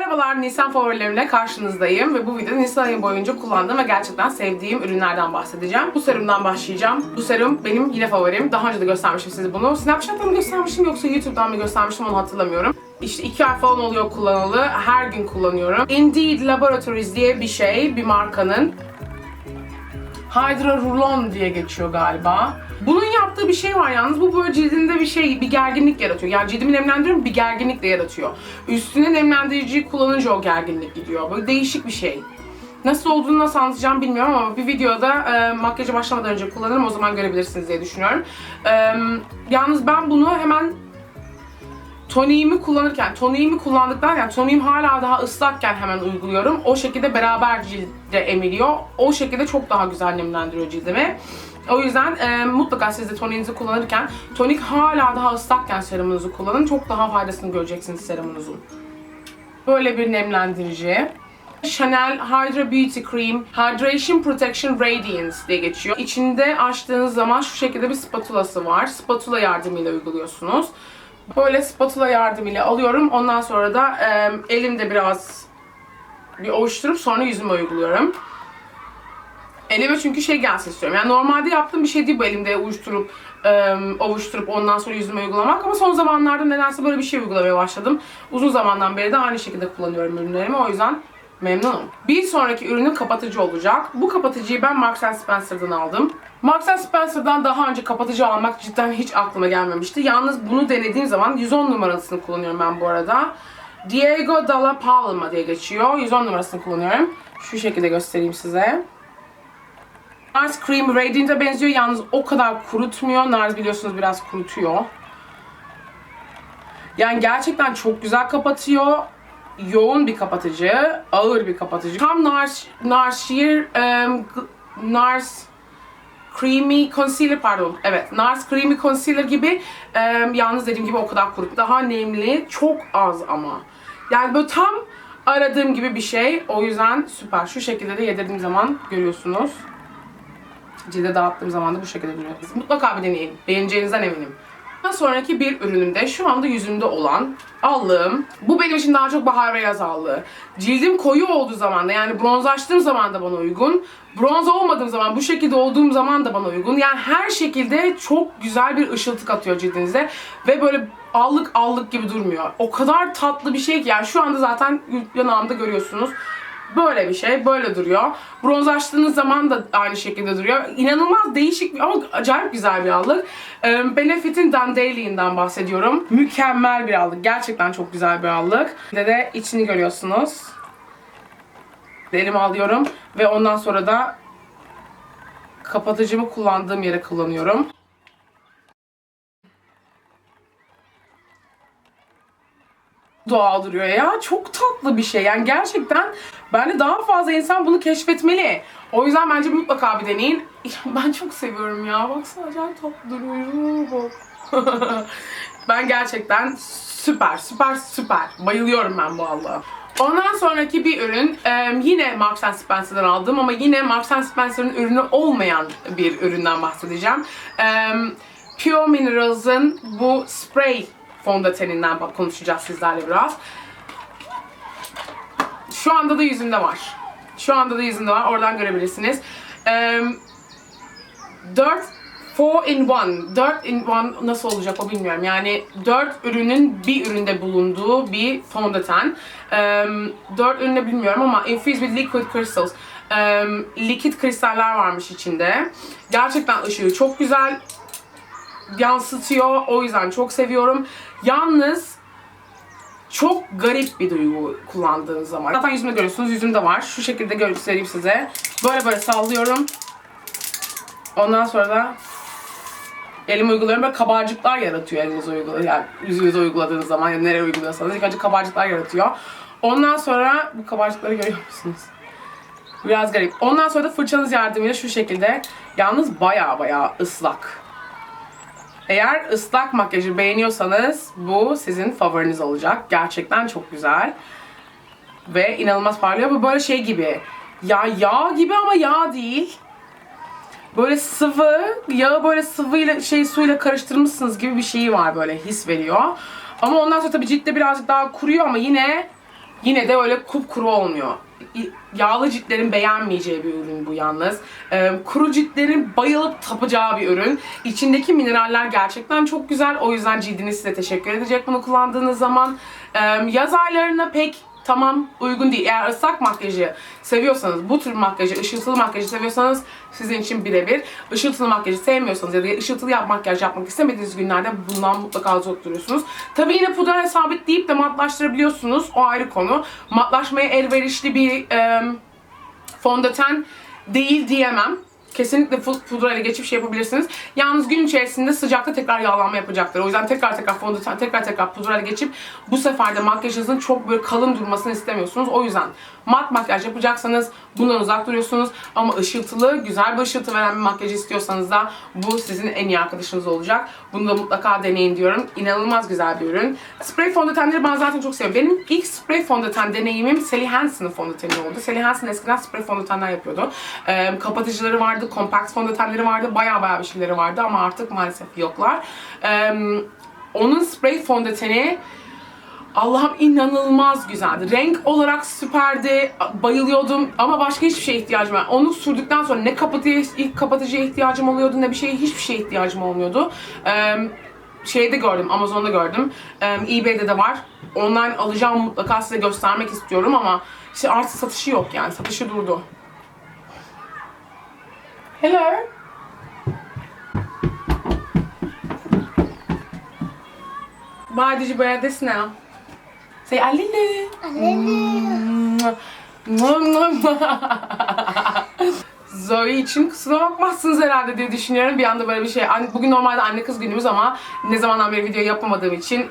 Merhabalar, Nisan favorilerimle karşınızdayım ve bu videoda Nisan ayı boyunca kullandığım ve gerçekten sevdiğim ürünlerden bahsedeceğim. Bu serumdan başlayacağım. Bu serum benim yine favorim. Daha önce de göstermişim size bunu. Snapchat'tan mı göstermiştim yoksa YouTube'dan mı göstermiştim onu hatırlamıyorum. İşte iki ay falan oluyor kullanalı. Her gün kullanıyorum. Indeed Laboratories diye bir şey, bir markanın. Hydrorulon diye geçiyor galiba. Bunun yaptığı bir şey var yalnız bu böyle cildinde bir şey, bir gerginlik yaratıyor. Yani cildimi nemlendiriyorum bir gerginlik de yaratıyor. Üstüne nemlendiriciyi kullanınca o gerginlik gidiyor. Böyle değişik bir şey. Nasıl olduğunu nasıl anlatacağım bilmiyorum ama bir videoda e, makyaja başlamadan önce kullanırım o zaman görebilirsiniz diye düşünüyorum. E, yalnız ben bunu hemen toniğimi kullanırken, toniğimi kullandıktan yani toniğim hala daha ıslakken hemen uyguluyorum. O şekilde beraber cilde emiliyor. O şekilde çok daha güzel nemlendiriyor cildimi. O yüzden e, mutlaka siz de toniğinizi kullanırken tonik hala daha ıslakken serumunuzu kullanın. Çok daha faydasını göreceksiniz serumunuzun. Böyle bir nemlendirici. Chanel Hydra Beauty Cream Hydration Protection Radiance diye geçiyor. İçinde açtığınız zaman şu şekilde bir spatulası var. Spatula yardımıyla uyguluyorsunuz. Böyle spatula yardımıyla alıyorum. Ondan sonra da e, elimde biraz bir ovuşturup sonra yüzüme uyguluyorum. Elime çünkü şey gelsin istiyorum. Yani normalde yaptığım bir şey değil bu elimde uyuşturup, e, ovuşturup ondan sonra yüzüme uygulamak. Ama son zamanlarda nedense böyle bir şey uygulamaya başladım. Uzun zamandan beri de aynı şekilde kullanıyorum ürünlerimi. O yüzden memnunum. Bir sonraki ürünüm kapatıcı olacak. Bu kapatıcıyı ben Marks Spencer'dan aldım. Marks Spencer'dan daha önce kapatıcı almak cidden hiç aklıma gelmemişti. Yalnız bunu denediğim zaman 110 numarasını kullanıyorum ben bu arada. Diego Dalla Palma diye geçiyor. 110 numarasını kullanıyorum. Şu şekilde göstereyim size. Nars Cream Radiant'e benziyor. Yalnız o kadar kurutmuyor. Nars biliyorsunuz biraz kurutuyor. Yani gerçekten çok güzel kapatıyor. Yoğun bir kapatıcı. Ağır bir kapatıcı. Tam Nars, Nars Sheer, um, Nars Creamy Concealer pardon. Evet. Nars Creamy Concealer gibi. um, yalnız dediğim gibi o kadar kuru. Daha nemli. Çok az ama. Yani böyle tam aradığım gibi bir şey. O yüzden süper. Şu şekilde de yedirdiğim zaman görüyorsunuz. Cilde dağıttığım zaman da bu şekilde duruyor. Mutlaka bir deneyin. Beğeneceğinizden eminim. Daha sonraki bir ürünüm de şu anda yüzümde olan allığım. Bu benim için daha çok bahar ve yaz allığı. Cildim koyu olduğu zaman da yani bronzlaştığım zaman da bana uygun. Bronz olmadığım zaman, bu şekilde olduğum zaman da bana uygun. Yani her şekilde çok güzel bir ışıltı katıyor cildinize. Ve böyle allık allık gibi durmuyor. O kadar tatlı bir şey ki yani şu anda zaten yanağımda görüyorsunuz. Böyle bir şey, böyle duruyor. Bronzlaştığınız zaman da aynı şekilde duruyor. İnanılmaz değişik bir ama acayip güzel bir allık. Ee, Benefit'in Dandelion'dan bahsediyorum. Mükemmel bir allık. Gerçekten çok güzel bir allık. Bir de, de içini görüyorsunuz. Elime alıyorum ve ondan sonra da kapatıcımı kullandığım yere kullanıyorum. Doğal duruyor ya. Çok tatlı bir şey. Yani gerçekten bence daha fazla insan bunu keşfetmeli. O yüzden bence mutlaka bir deneyin. Ben çok seviyorum ya. Baksana acayip tatlı duruyor. Bak. ben gerçekten süper, süper, süper. Bayılıyorum ben bu allığa. Ondan sonraki bir ürün yine Marks Spencer'dan aldım ama yine Marks Spencer'ın ürünü olmayan bir üründen bahsedeceğim. Pure Minerals'ın bu spray fondöteninden konuşacağız sizlerle biraz. Şu anda da yüzümde var. Şu anda da yüzümde var. Oradan görebilirsiniz. Ee, 4 4 in 1. 4 in 1 nasıl olacak o bilmiyorum. Yani 4 ürünün bir üründe bulunduğu bir fondöten. Ee, 4 üründe bilmiyorum ama infused with liquid crystals. Ee, likit kristaller varmış içinde. Gerçekten ışığı çok güzel yansıtıyor. O yüzden çok seviyorum. Yalnız çok garip bir duygu kullandığınız zaman. Zaten yüzümde görüyorsunuz. Yüzümde var. Şu şekilde göstereyim size. Böyle böyle sallıyorum. Ondan sonra da elimi uyguluyorum. Böyle kabarcıklar yaratıyor elinize uygula yani yüzünüze uyguladığınız zaman ya yani nereye uyguluyorsanız ilk önce kabarcıklar yaratıyor. Ondan sonra bu kabarcıkları görüyor musunuz? Biraz garip. Ondan sonra da fırçanız yardımıyla şu şekilde yalnız baya baya ıslak. Eğer ıslak makyajı beğeniyorsanız bu sizin favoriniz olacak. Gerçekten çok güzel. Ve inanılmaz parlıyor. Bu böyle şey gibi. Ya yağ gibi ama yağ değil. Böyle sıvı, yağı böyle sıvıyla şey suyla karıştırmışsınız gibi bir şeyi var böyle his veriyor. Ama ondan sonra tabii ciltte birazcık daha kuruyor ama yine yine de öyle kupkuru olmuyor. Yağlı ciltlerin beğenmeyeceği bir ürün bu yalnız. Ee, kuru ciltlerin bayılıp tapacağı bir ürün. İçindeki mineraller gerçekten çok güzel. O yüzden cildiniz size teşekkür edecek bunu kullandığınız zaman. Ee, yaz aylarına pek tamam uygun değil. Eğer ıslak makyajı seviyorsanız, bu tür makyajı, ışıltılı makyajı seviyorsanız sizin için birebir. Işıltılı makyajı sevmiyorsanız ya da ışıltılı yap makyaj yapmak istemediğiniz günlerde bundan mutlaka uzak duruyorsunuz. Tabii yine pudra sabitleyip de matlaştırabiliyorsunuz. O ayrı konu. Matlaşmaya elverişli bir em, fondöten değil diyemem. Kesinlikle fu- pudra ile geçip şey yapabilirsiniz. Yalnız gün içerisinde sıcakta tekrar yağlanma yapacaktır. O yüzden tekrar tekrar fondöten, tekrar tekrar pudra ile geçip bu sefer de makyajınızın çok böyle kalın durmasını istemiyorsunuz. O yüzden mat makyaj yapacaksanız bundan uzak duruyorsunuz. Ama ışıltılı, güzel bir ışıltı veren bir makyaj istiyorsanız da bu sizin en iyi arkadaşınız olacak. Bunu da mutlaka deneyin diyorum. İnanılmaz güzel bir ürün. Sprey fondötenleri ben zaten çok seviyorum. Benim ilk sprey fondöten deneyimim Sally Hansen'ın fondöteni oldu. Sally Hansen eskiden sprey fondötenler yapıyordu. Ee, kapatıcıları vardı, kompakt fondötenleri vardı. Baya baya bir şeyleri vardı ama artık maalesef yoklar. Ee, onun sprey fondöteni Allah'ım inanılmaz güzeldi. Renk olarak süperdi. Bayılıyordum ama başka hiçbir şeye ihtiyacım var. Onu sürdükten sonra ne kapatıcı, ilk kapatıcıya ihtiyacım oluyordu ne bir şeye hiçbir şeye ihtiyacım olmuyordu. Ee, şeyde gördüm, Amazon'da gördüm. Ee, eBay'de de var. Online alacağım mutlaka size göstermek istiyorum ama işte artık satışı yok yani. Satışı durdu. Hello. Why did you wear this now? Say Alilu. Zoe için kusura bakmazsınız herhalde diye düşünüyorum. Bir anda böyle bir şey. Bugün normalde anne kız günümüz ama ne zamandan beri video yapamadığım için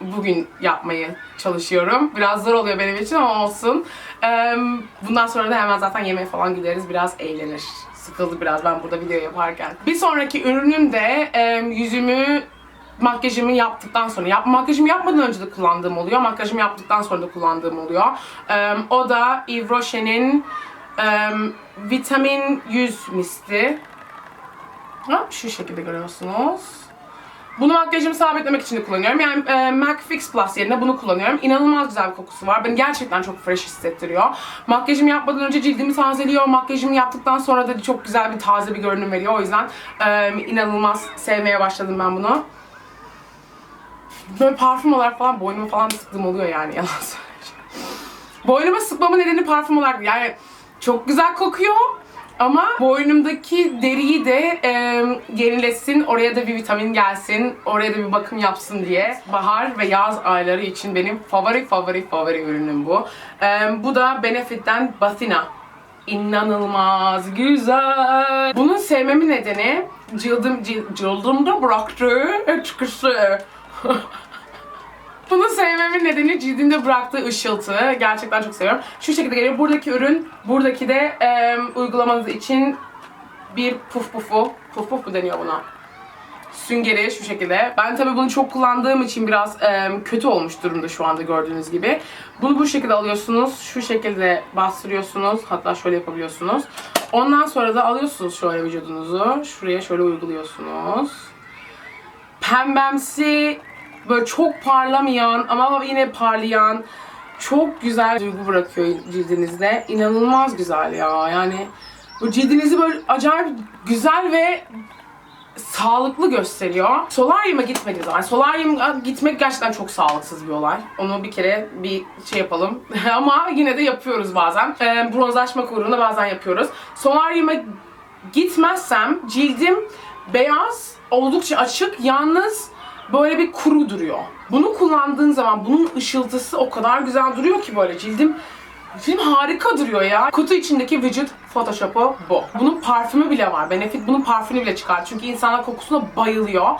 bugün yapmayı çalışıyorum. Biraz zor oluyor benim için ama olsun. Bundan sonra da hemen zaten yemeğe falan gideriz. Biraz eğlenir. Sıkıldı biraz ben burada video yaparken. Bir sonraki ürünüm de yüzümü makyajımı yaptıktan sonra, yap, makyajımı yapmadan önce de kullandığım oluyor, makyajımı yaptıktan sonra da kullandığım oluyor. Em, o da Yves Rocher'in em, vitamin 100 misti. Ha, şu şekilde görüyorsunuz. Bunu makyajımı sabitlemek için de kullanıyorum. Yani e, MAC Fix Plus yerine bunu kullanıyorum. İnanılmaz güzel bir kokusu var. Beni gerçekten çok fresh hissettiriyor. Makyajımı yapmadan önce cildimi tazeliyor. Makyajımı yaptıktan sonra da çok güzel bir taze bir görünüm veriyor. O yüzden e, inanılmaz sevmeye başladım ben bunu. Böyle parfüm olarak falan boynuma falan sıktığım oluyor yani yalan söyleyeceğim. Boynuma sıkmamın nedeni parfüm olarak yani çok güzel kokuyor ama boynumdaki deriyi de e, yenilesin, oraya da bir vitamin gelsin, oraya da bir bakım yapsın diye. Bahar ve yaz ayları için benim favori favori favori ürünüm bu. E, bu da Benefit'ten Bathina. İnanılmaz güzel. Bunun sevmemin nedeni cildim, cil- cildimde bıraktığı etkisi. Bunu sevmemin nedeni cildimde bıraktığı ışıltı. Gerçekten çok seviyorum. Şu şekilde geliyor. Buradaki ürün, buradaki de e, uygulamanız için bir puf pufu. Puf puf mu deniyor buna? Süngeri şu şekilde. Ben tabii bunu çok kullandığım için biraz e, kötü olmuş durumda şu anda gördüğünüz gibi. Bunu bu şekilde alıyorsunuz. Şu şekilde bastırıyorsunuz. Hatta şöyle yapabiliyorsunuz. Ondan sonra da alıyorsunuz şöyle vücudunuzu. Şuraya şöyle uyguluyorsunuz pembemsi böyle çok parlamayan ama yine parlayan çok güzel duygu bırakıyor cildinizde. İnanılmaz güzel ya. Yani bu cildinizi böyle acayip güzel ve sağlıklı gösteriyor. Solaryuma gitmediğiniz zaman, solaryuma gitmek gerçekten çok sağlıksız bir olay. Onu bir kere bir şey yapalım. Ama yine de yapıyoruz bazen. Ee, bronzlaşmak uğruna bazen yapıyoruz. Solaryuma gitmezsem cildim beyaz, oldukça açık, yalnız böyle bir kuru duruyor. Bunu kullandığın zaman bunun ışıltısı o kadar güzel duruyor ki böyle cildim Film harika duruyor ya. Kutu içindeki vücut Photoshop'u bu. Bunun parfümü bile var. Benefit bunun parfümünü bile çıkar. Çünkü insanlar kokusuna bayılıyor.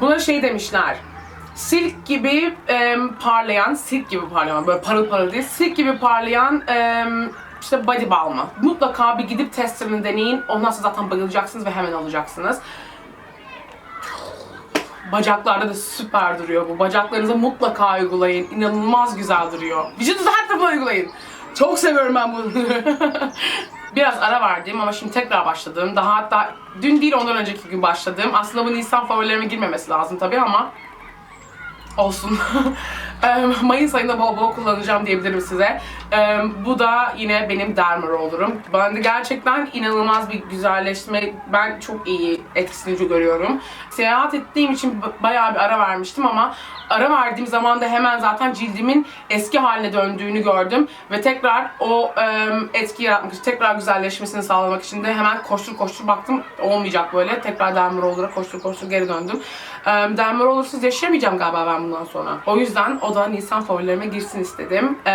Buna şey demişler. Silk gibi e, parlayan, silk gibi parlayan, böyle parıl parıl değil, silk gibi parlayan e, işte body balmı. Mutlaka bir gidip testlerini deneyin. Ondan sonra zaten bayılacaksınız ve hemen alacaksınız. Bacaklarda da süper duruyor bu. Bacaklarınıza mutlaka uygulayın. İnanılmaz güzel duruyor. Vücudunuza her tarafa uygulayın. Çok seviyorum ben bunu. Biraz ara verdim ama şimdi tekrar başladım. Daha hatta dün değil ondan önceki gün başladım. Aslında bu Nisan favorilerime girmemesi lazım tabii ama olsun. Mayıs ayında bol bol kullanacağım diyebilirim size. Bu da yine benim derma rollerim. Ben de gerçekten inanılmaz bir güzelleşme. Ben çok iyi etkisini görüyorum. Seyahat ettiğim için bayağı bir ara vermiştim ama ara verdiğim zaman da hemen zaten cildimin eski haline döndüğünü gördüm ve tekrar o etki yaratmak tekrar güzelleşmesini sağlamak için de hemen koştur koştur baktım olmayacak böyle. Tekrar derma roller'a koştur koştur geri döndüm. E, derma rollersız yaşayamayacağım galiba ben bundan sonra. O yüzden o da Nisan favorilerime girsin istedim. E,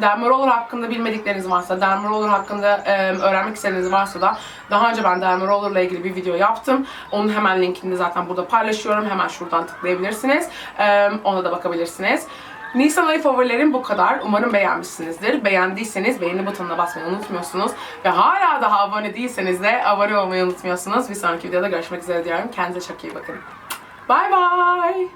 derma roller hakkında bilmedikleriniz varsa, derma roller hakkında öğrenmek istediğiniz varsa da daha önce ben derma roller ile ilgili bir video yaptım. Onun hemen linkini zaten burada paylaşıyorum. Hemen şuradan tıklayabilirsiniz. E, ona da bakabilirsiniz. Nisan ayı favorilerim bu kadar. Umarım beğenmişsinizdir. Beğendiyseniz beğeni butonuna basmayı unutmuyorsunuz. Ve hala daha abone değilseniz de abone olmayı unutmuyorsunuz. Bir sonraki videoda görüşmek üzere diyorum. Kendinize çok iyi bakın. Bye bye.